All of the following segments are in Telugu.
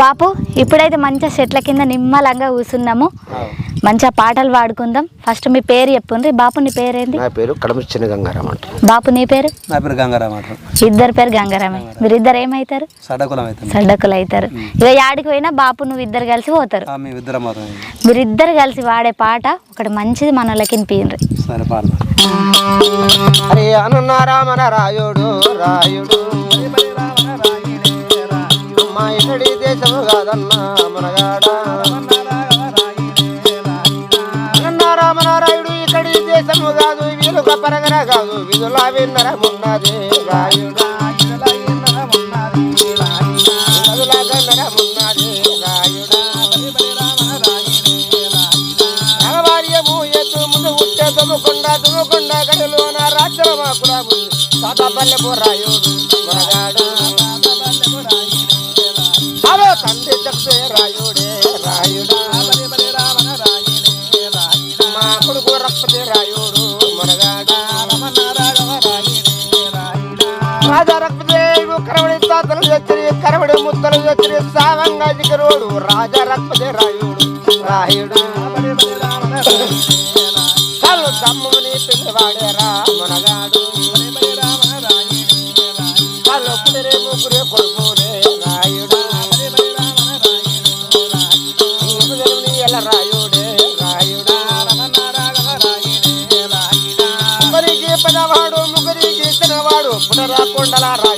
బాపు ఇప్పుడైతే మంచిగా చెట్ల కింద నిమ్మలంగా కూర్చున్నాము. మంచిగా పాటలు పాడుకుందాం. ఫస్ట్ మీ పేరు చెప్పుండ్రి. బాపు నీ పేరేంది? నా పేరు బాపు నీ పేరు? నా ఇద్దరు పేరు గంగారామే. మీరు ఇద్దరు ఏమవుతారు సడకులం అవుతుంది సడ్డకులు అవుతారు ఇక యాడికి పోయినా బాపు నువ్వు ఇద్దరు కలిసి పోతారు. ఆ, మేము ఇద్దరం కలిసి వాడే పాట ఒకటి మంచిది మనలకి వినిపిండ్రి అరే అనున్న రామన రాయుడు రాయుడు. మా ఇక్కడి దేశము కాదన్నా మనగాడ. అనున్న రామనారాయుడు ఇక్కడి దేశము కాదు వీరు పరగన కాదు విధుల విన్నరమున్నది రాయుడు. విధుల గన్నరమున్నది రాయుడు. నగవార్యము ఎత్తు ముందు ఉట్టే దుమ్ముకొండ రాజా రక్పదేవుడు కరవడి తాతలు తెచ్చిరి కరవడి ముత్తలు తెచ్చిరి సావంగా జిగరోడు రాజా రక్పతి రాయుడు. రాయుడు. చిన్నవాడు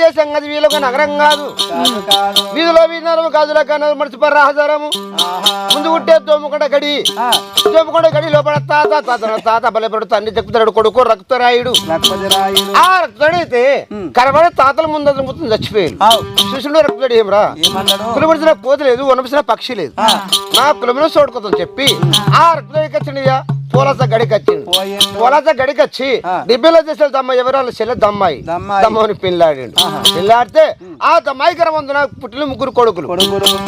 దేశం అది వీళ్ళొక నగరం కాదు. వీధిలో వీధిలో గాజుల కన్నా మర్చిపోయి రహదారము. ముందు ఉంటే దోమకొండ గడి. దోమకొండ గడి లోపల తాత తాత తాత బలపడు తండ్రి చెక్కుతాడు కొడుకు రక్తరాయుడు. ఆ రక్తుడైతే కనబడి తాతల ముందు అతను చచ్చిపోయాడు. చూసిండు రక్తుడు ఏమరా? కులమడిసిన కోతి లేదు వనపసిన పక్షి లేదు. నా కులమును చూడుకోతాం చెప్పి ఆ రక్తుడికి వచ్చిండియా పోలస గడికి వచ్చింది పోయిండు. పోలస గడికి వచ్చి డిబ్బిలో చేసే దమ్మ ఎవరు చెల్లె దమ్మాయి. దమ్మాయి. దమ్మని పిల్లాడిండు. పిల్లాడితే ఆ దమ్మాయి కరమందున పుట్టిన ముగ్గురు కొడుకులు.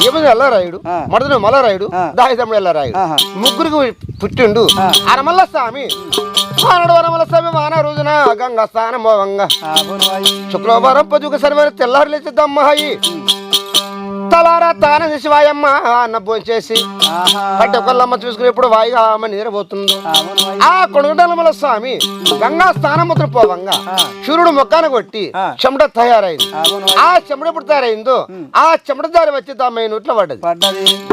ఏముంది ఎల్లరాయుడు. మడదున మల్లరాయుడు? ఆ. దాయిదమ్మ ఎల్లరాయుడు. ముగ్గురికి పుట్టిండు. అరమల్ల స్వామి మానడు వరమల్ల స్వామి మాన రోజున గంగా స్నానం శుక్రవారం పొద్దుకు సరిమైన తెల్లారు లేచి దమ్మహాయి తలారా తాన శివాయమ్మ అన్న భోంచేసి పట్టి ఒకళ్ళమ్మ చూసుకుని ఎప్పుడు వాయిగా ఆమె నిద్రపోతుందో ఆ కొడుగుడలమల స్వామి గంగా స్నానముద్ర పోవంగా సూర్యుడు మొక్కాన కొట్టి. చెమట తయారైంది. ఆ చెమట ఎప్పుడు తయారైందో ఆ చెమట దారి వచ్చి దమ్మాయి నోట్లో పడ్డది.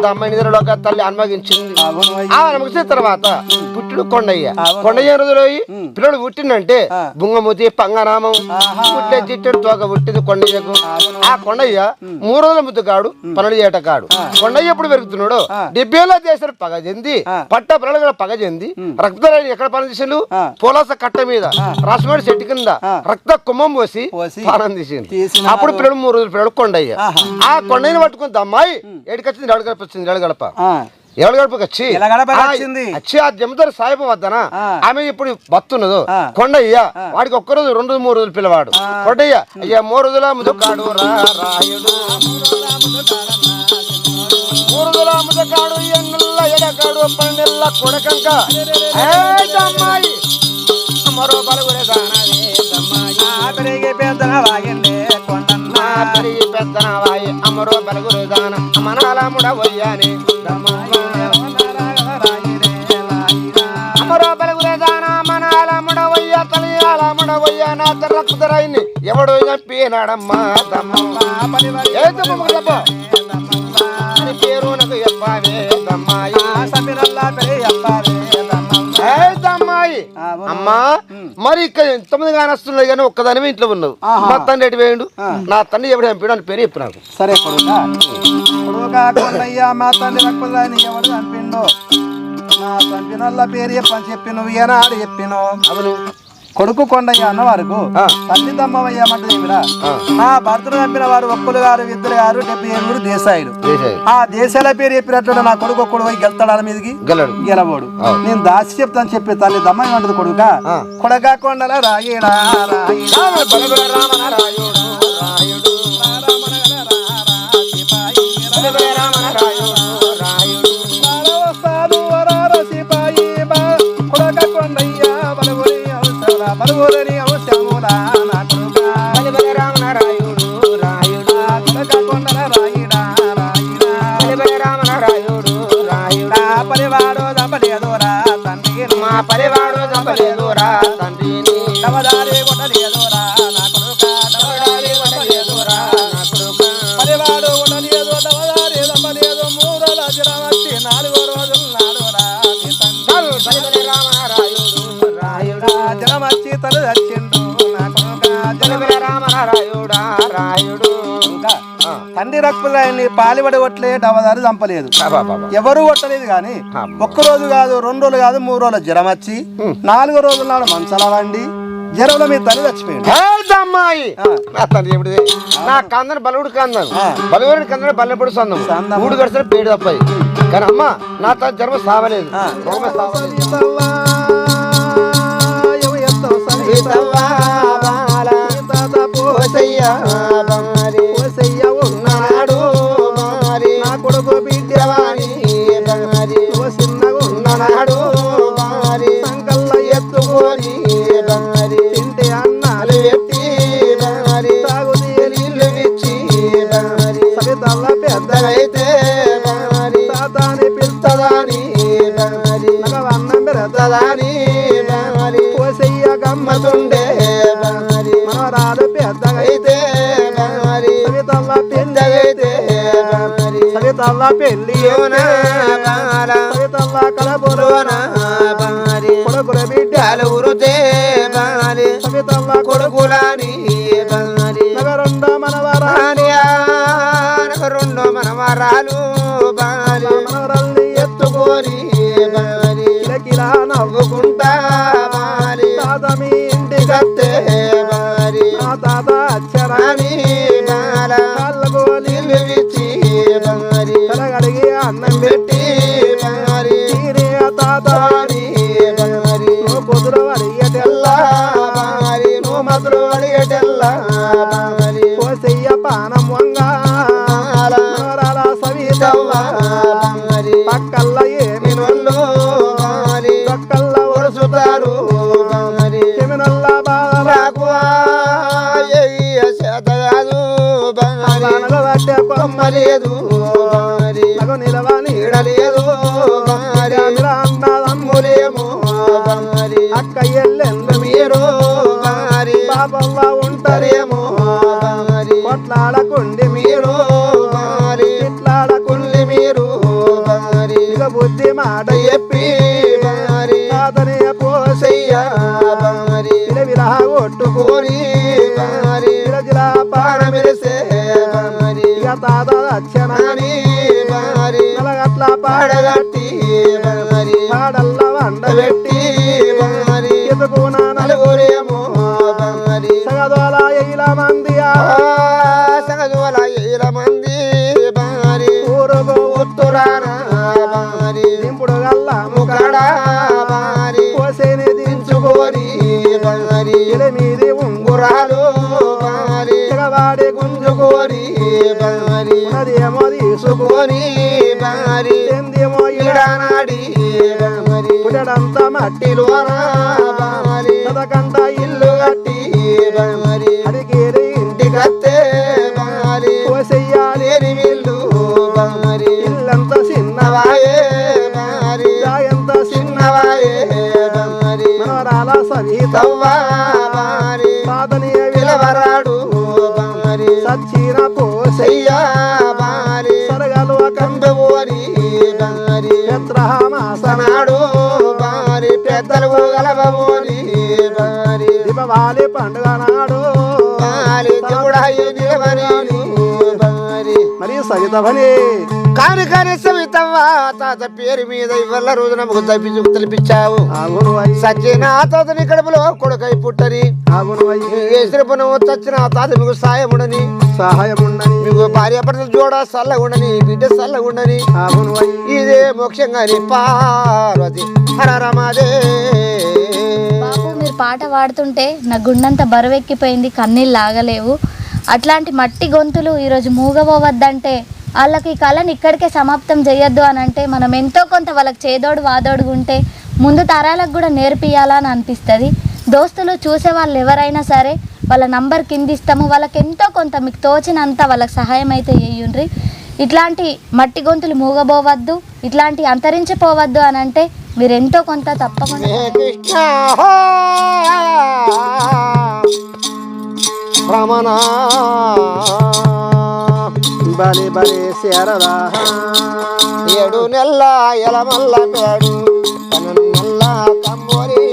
దమ్మాయి నిద్రలోక తల్లి అనుమగించింది ఆ అనుమగించిన తర్వాత పుట్టుడు కొండయ్య. కొండయ్య రోజులో పిల్లడు పుట్టిండంటే. బుంగమూతి పంగనామం. పుట్టే చిట్టెడు తోక పుట్టింది కొండయ్యకు. ఆ కొండయ్య మూడు రోజుల ముద్దుగాడు పనులు చేయటకాడు కొండయ్య ఎప్పుడు పెరుగుతున్నాడు? డెబ్బేలో చేసిన పగ చెంది. పట్ట పిల్లలు కూడా పగ చెంది రక్తరాని ఎక్కడ పని చేసిండు. పోలాస కట్ట మీద. రాసమాడి చెట్టు కింద. రక్త కుంభం పోసి పానం తీసిండు. తీసినారు. అప్పుడు పిల్లలు మూడు రోజులు పిల్లలు కొండయ్య. ఆ కొండయ్యని పట్టుకుని అమ్మాయి ఏడికొచ్చింది గడప వచ్చింది ఎవడు ఎవడు గడపకి వచ్చి? వచ్చి ఆ జమదారు సాయిబు వద్దన. ఆమె ఇప్పుడు బతున్నదో. కొండయ్య వాడికి ఒక్క రోజు రెండు మూడు రోజులు పిల్లవాడు. కొండయ్య అయ్యా మూడు రోజుల ముదుకాడు రా రాయుడు మూడు రోజుల ముదుకాడు ఎన్నుల్ల ఎడకాడు పన్నెల్ల కొడకంక. ఏయ్ దమ్మాయి మరో బలుగురే దానవే దమ్మాయి ఆ పెరిగి పెద్దన పెద్దనవాయి అమరో బలుగురు దాన. అమనాలముడ వయ్యాని అమరో ఎవడు చంపినాడమ్మా దమ్మమ్మ ఏ దమ్మమ్మ చెప్ప అని పేరు నాకు అమ్మా మరి ఇక్కడ ఎంతమంది కానీ వస్తున్నాయి కానీ ఒక్కదానివే ఇంట్లో ఉన్నావు. మా తండ్రి ఎటు పోయిండు? నా తండ్రి ఎప్పుడు చంపాడు అని పేరు చెప్పు నాకు. సరే మా తండ్రి ఎవడు చంపిండు? నా చంపినోళ్ళ పేరు చెప్పని చెప్పి నువ్వు ఏనాడు చెప్పిను అవును. కొడుకు కొండయ్య అన్న వరకు. తల్లి దమ్మవయ్యమంటది ఏమిరా ఆ. నా భర్తను చంపిన వారు ఒక్కరు గారు ఇద్దరు గారు డెబ్బై ఏడుగురు దేశాయులు చేసాయి ఆ దేశాల పేరు చెప్పినట్టు నా కొడుకు ఒక్కడు పోయి గెలుతాడు మీదకి? గెలబోడు. నేను దాచి చెప్తాను చెప్పి తల్లి దమ్మ ఏమంటది కొడుక. కొడగా కొండల రాయుడు రాయుడు నలుగురని అవశ్యములా నా బలి రామనారాయుడు రాయుడు. కొండల రాయిడా. రామనారాయుడు రాయుడు పరివాడు తండ్రి మా పరివాడు చంపలేదురా తండ్రిని. నవదారి కొట్టలేదురా నా కొడుకా. నవదారి కొట్టలేదురా నా కొడుకా. పరివాడు ఉండలేదు నవదారి దపలేదు మూడల జ్వరమచ్చి రాయుడు ఇంకా తండ్రి రక్కులని పాలిబడి కొట్టలే డవదారి చంపలేదు. ఎవరు కొట్టలేదు కానీ ఒక్క రోజు కాదు రెండు రోజులు కాదు మూడు రోజులు జ్వరం వచ్చి నాలుగో రోజుల నాడు మంచాల వండి జ్వరంలో మీ తల్లి చచ్చిపోయింది. అమ్మాయి నా తండ్రి ఎప్పుడు నా కందన. బలువుడి కందన బల్లెప్పుడు సందం. మూడు గడిచిన పేడు తప్పాయి కానీ అమ్మ నా తన జన్మ సావలేదు. సావలేదు. పోసయ్య గమ్మతుండే మనవరాలు పెద్దగైతే సవితల్ల పెద్దగైతే సవితల్ల పెళ్ళి సవితల్ల కలబులోన కొడుకుల బిడ్డలు బాలి సవితల్ల కొడుకు కొడుకులాని నగరుండ మనవరా మనవరాలు బాలి. మనవరల్ని ఎత్తుకొని బాలి. కిలకిలా నవ్వుకుంటా కుంటా బాలి సవితవ్వ బాలి పక్కల్ల ఏమి పక్కల్ల ఒడుసుతారు చెమినల్ల బాధల రాకు అయ్య చేత బాలి దింపుడు గల్ల బాలి పోసేని దించు దించుకోరి బాలి మీది ఉంగురాలు గురాలు బాలి తెగవాడి గుంజుకోరి బాలి గుంజుకున్నదేమో తీసుకు కొని బాలి ఎందేమో ఇడ ఇడానాడి బాలి పుట్టడంతా మట్టిలో లోన బాలి చదకంట ఇల్లు కట్టి అడిగేరి దీపావళి పండుగ నాడు. మరి సవితవని. కాని కాని సవితవ్వ తాత పేరు మీద ఇవల్ల రోజు నమ్మకు తప్పించు తెలిపించావు. తాతని కడుపులో కొడుకై పుట్టని. అయ్యి. వేసిన చచ్చిన ఆ తాత మీకు సాయముడని. సహాయముండని. మీకు భార్య భర్తలు జోడ సల్లగుండని బిడ్డ సల్లగుండని. ఆగును అయ్యి ఇదే మోక్షంగాని పార్వతి. హర రమాదే బాబు మీరు పాట పాడుతుంటే నా గుండంతా బరువెక్కిపోయింది కన్నీళ్ళు లాగలేవు. అట్లాంటి మట్టి గొంతులు ఈరోజు మూగబోవద్దంటే వాళ్ళకి ఈ కళని ఇక్కడికే సమాప్తం చేయొద్దు అని అంటే మనం ఎంతో కొంత వాళ్ళకి చేదోడు వాదోడుగా ఉంటే ముందు తరాలకు కూడా నేర్పియాలని అనిపిస్తుంది. దోస్తులు చూసే వాళ్ళు ఎవరైనా సరే వాళ్ళ నంబర్ కింద ఇస్తాము వాళ్ళకి ఎంతో కొంత మీకు తోచినంత వాళ్ళకి సహాయం అయితే చేయండి ఇట్లాంటి మట్టి గొంతులు మూగబోవద్దు ఇట్లాంటి అంతరించిపోవద్దు అని అంటే మీరు ఎంతో కొంత తప్పకుండా రమణ! బలి బలి ఏడు నెల్ల ఎలమల్ల పేడు కమ్మోరి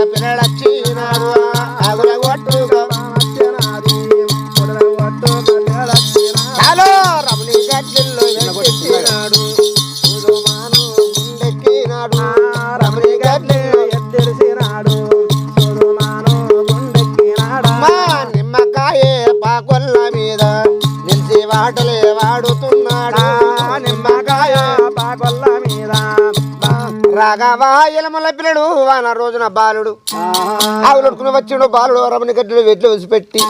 ఒట్టుగా పిల్లడచ్చినాడు రాఘవా ఎలమల పిల్లడు వాన రోజున బాలుడు. ఆవులొడుకుని వచ్చిండు బాలుడు రమణి గడ్డిలో వెట్లు వదిలిపెట్టి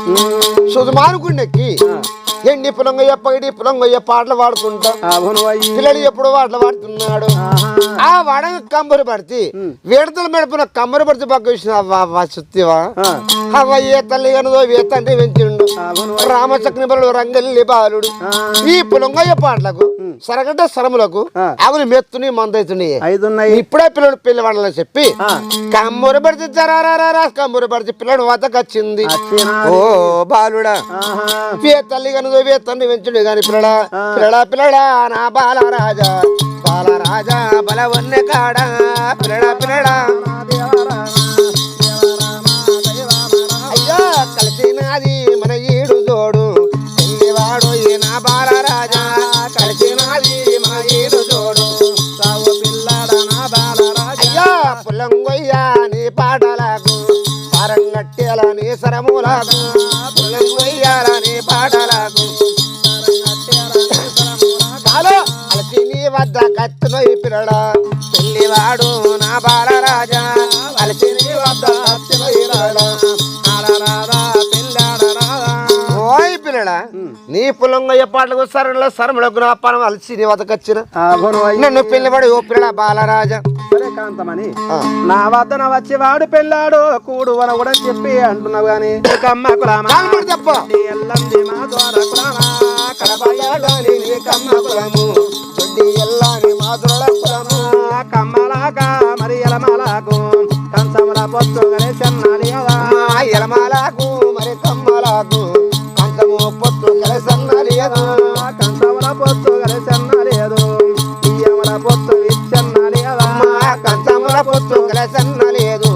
సుధుమాను గుండెక్కి ఎండి పులంగయ్య పగిడి పులంగయ్య పాటలు అయ్యి. పిల్లడు ఎప్పుడు పాటలు పాడుతున్నాడు? ఆ వాడ కంబరు పడితే విడతల మెడపున కంబరు పడితే పక్క విషయం అవ్వ సుత్తివా? అవ్వ ఏ తల్లి కనుదో ఏ తండ్రి బలుడు రంగల్లి బాలుడు. ఈ పులంగయ్య పాటలకు సరగడ్డ సరములకు అవును మెత్తుని ఐదున్నాయి. ఇప్పుడే పిల్లడు పిల్ల వాడాలని చెప్పి కమ్మూరు పడితే జరారా కమ్మూరు పడితే పిల్లడు వద్దకొచ్చింది ఓ బాలుడా ఏ తల్లి కనుదో ఏ తండ్రి పెంచుడు గాని పిల్లడా పిల్లడా పిల్లడా నా బాలరాజా బాలరాజా బలవన్నె కాడా పిల్లడా పిల్లడా. నీ సరములకు. పుల్లంగొయ్యాల నీ పాటలకు అలసి నీ వద్ద కత్తునొయ్యి పిల్లడా పెళ్ళివాడు నా బాలరాజా అలసి నీ వద్ద కత్తునొయ్యి పిల్లడా పిల్లడా నీ పుల్లంగొయ్య పాటలకు సరళ సరములకు నా పనం అలసి నీ వద్దకు వచ్చిన నన్ను పెళ్ళివాడు ఓ పిల్లడా బాలరాజా? కాంతమని. నా వద్దన వచ్చి వాడు పెళ్ళాడు కూడు అని కూడా చెప్పి అంటున్నావు గాని కమ్మ కులామా? ఎల్లంది మా ద్వారా కులామా? కడపయ్యాడాలి నీ కమ్మ కులము. దొడ్డి ఎల్లాని మాధురల కులము. ఆ కమ్మలాగా మరి ఎలమలాకు కంచముల పొత్తు మా ఎలమాలకు మరి కమ్మలకు పొత్తు కలిసన్నలియదు ఆ కంచముల పొత్తు గనే చెన్నలేదు. బియ్యముల పొత్తు ఇచ్చన్నాలి కదా మా కంచముల పొత్తు కలిసన్నలేదు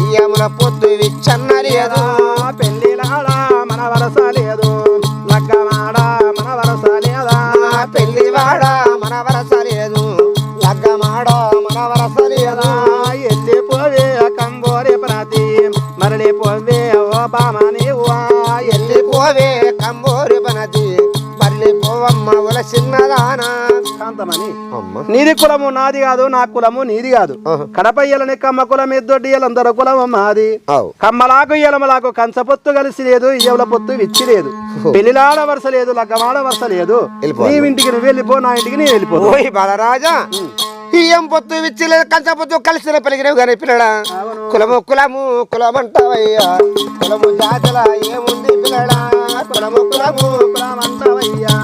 ఇయ్యముల పొత్తు విచ్చన్నలియదు ఆ అమ్మ. నీది కులము నాది కాదు నా కులము నీది కాదు. కడపయ్యలని కమ్మ కులం ఎద్దొడ్డియలందరూ కులము మాది. కమ్మలాకు ఎలమలాకు కంచ పొత్తు కలిసి లేదు ఇయ్యవుల పొత్తు విచ్చి లేదు. పెళ్ళిలాడ వరుస లేదు లగ్గమాడ వరుస లేదు. వెళ్ళిపోవాలి. నీ ఇంటికి నువ్వు వెళ్ళిపో నా ఇంటికి నీ వెళ్ళిపో. బాలరాజా. ఇయ్యం పొత్తు విచ్చిలే కంచ పొత్తు కలిసిన పెరిగినవి కానీ పిల్లడా. కులము కులము కులమంటావయ్యా. కులము జాతల ఏముంది పిల్లడా. కులము కులము కులమంతవయ్యా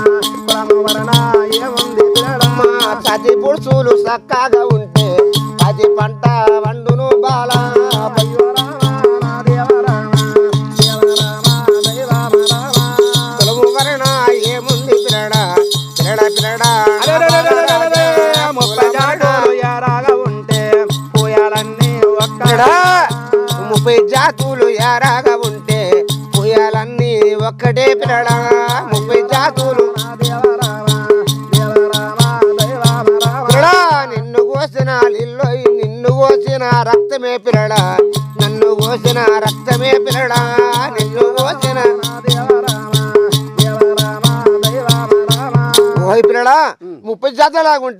కులము వరణ ఏముంది చది పుడుచులు చక్కగా ఉంటే అది పంట వండును బాల. ఏముంది పిల్లడా పిల్లడా పిల్లడా ఉంటే పోయాలన్నీ ఒక్క పిల్లడా ముప్పై జాతులు ఎరాగా ఉంటే పుయ్యాలన్నీ ఒక్కటే పిల్లడా ముప్పై జాతులు నిన్ను కోసిన రక్తమే పిల్లడా నన్ను కోసిన రక్తమే పిల్లడా నిన్ను కోసిన నా ఓయ్ పిల్లడా ముప్పై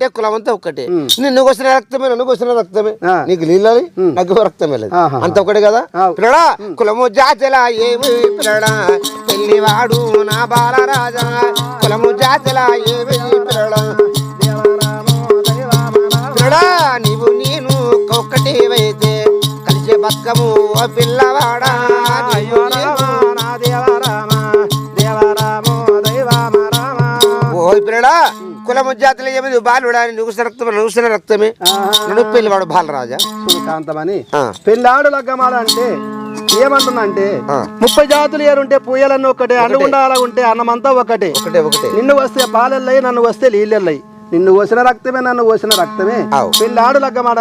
కులం అంతా ఒక్కటే. నిన్ను కోసిన రక్తమే నన్ను కోసిన రక్తమే. నీకు నీళ్ళని నాకు రక్తమే లేదు. అంత ఒకటే కదా. పిల్లడా కులము జాతలా ఏమి పిల్లడా? పెళ్ళివాడు నా బాలరాజా కులము జాతలా ఏమి పిల్లడా? పిల్లడా నీవు నేను ఒక్కటే అయితే కలిసే బతుకము ఓ పిల్లవాడా? పిల్లడా కులము జాతులు ఏమి బాలుడా నువ్వు రక్తమే నువ్వు రక్తమే నన్ను పెళ్ళివాడు బాలరాజా. కాంతమని ఆ. పెళ్ళాడు లగ్గమాల అంటే ఏమంటున్నంటే ఆ. ముప్పై జాతులు ఏరుంటే పుయ్యలన్నీ ఒకటే అన్నుగుండాల ఉంటే అన్నమంతా ఒకటే. ఒకటే ఒకటే. నిన్ను వస్తే పాలెల్లయి నన్ను వస్తే నీళ్ళెల్లయి నిన్ను కోసిన రక్తమే నన్ను కోసిన రక్తమే. పెళ్ళాడు లగ్గమాడ